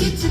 you to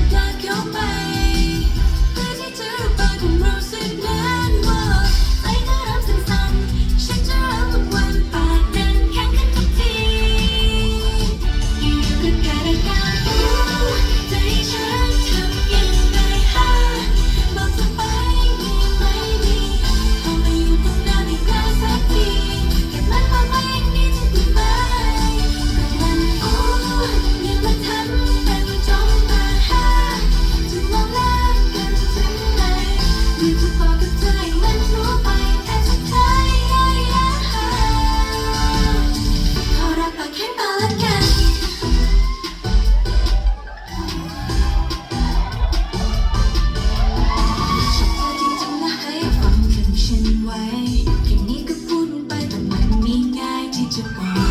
ขอแเธอจริงๆนะให้ฟังคำฉันไว้แค่นี้ก็พูดไปแต่มันไม่ง่ายที่จะบอก